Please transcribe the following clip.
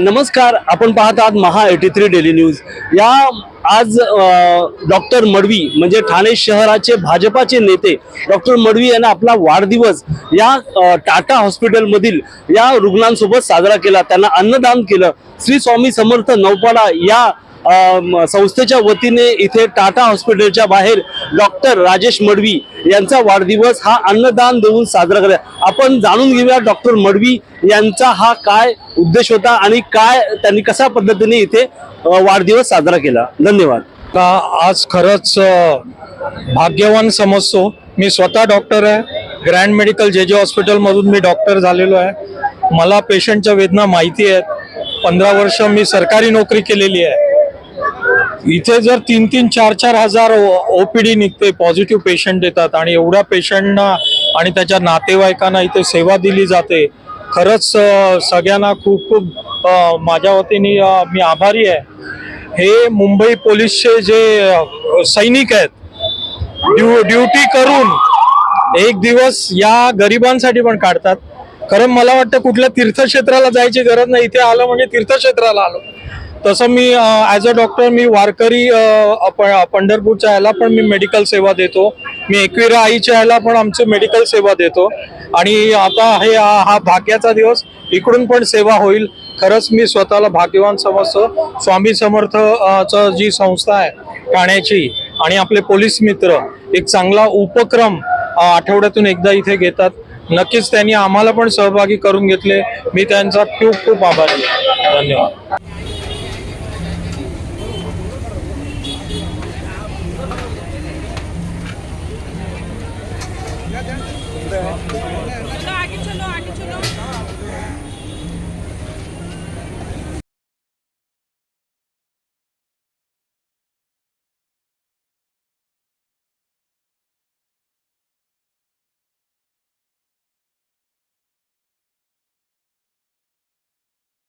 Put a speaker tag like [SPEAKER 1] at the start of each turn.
[SPEAKER 1] नमस्कार. आपण पाहत आहात Maha eighty three daily news. या आज डॉक्टर मडवी म्हणजे ठाणे शहराचे भाजपाचे नेते डॉक्टर मडवी यांना आपला वाढदिवस या टाटा हॉस्पिटलमधील या रुग्णांसोबत साजरा केला. त्यांना अन्नदान केलं. श्री स्वामी समर्थ नौपाडा या संस्थेच्या वतीने इथे टाटा हॉस्पिटलच्या बाहेर डॉक्टर राजेश मडवी यांचा वाढदिवस हा अन्नदान देऊन साजरा केला आपण जाणून घेऊया डॉक्टर मडवी यांचा हा काय उद्देश होता आणि काय त्यांनी कशा पद्धतीने इथे वाढदिवस साजरा केला. धन्यवाद.
[SPEAKER 2] का आज खरंच भाग्यवान समजतो. मी स्वतः डॉक्टर आहे. ग्रँड मेडिकल जे जे हॉस्पिटलमधून मी डॉक्टर झालेलो आहे. मला पेशंटच्या वेदना माहिती आहेत. पंधरा वर्ष मी सरकारी नोकरी केलेली आहे. इथे जर तीन तीन चार चार हजार ओपीडी निघते पॉझिटिव्ह पेशंट येतात आणि एवढ्या पेशंटना आणि त्याच्या नातेवाईकांना इथे सेवा दिली जाते. खरंच सगळ्यांना खूप खूप माझ्या वतीने मी आभारी आहे. हे मुंबई पोलीसचे जे सैनिक आहेत ड्यू ड्युटी करून एक दिवस या गरिबांसाठी पण काढतात. कारण मला वाटतं कुठल्या तीर्थक्षेत्राला जायची गरज नाही. इथे आलं म्हणजे तीर्थक्षेत्राला आलो. तसं मी ॲज अ डॉक्टर मी वारकरी प- पंढरपूरच्या ह्याला पण मी मेडिकल सेवा देतो. मी एकविरा आईच्या ह्याला पण आमचे मेडिकल सेवा देतो. आणि आता हे हा भाग्याचा दिवस इकडून पण सेवा होईल. खरंच मी स्वतःला भाग्यवान समजतो. स्वामी समर्थ चं जी संस्था आहे ठाण्याची आणि आपले पोलीस मित्र एक चांगला उपक्रम आठवड्यातून एकदा इथे घेतात. नक्कीच त्यांनी आम्हाला पण सहभागी करून घेतले. मी त्यांचा खूप खूप आभारी आहे. धन्यवाद.
[SPEAKER 3] আগে চলো আগে চলো।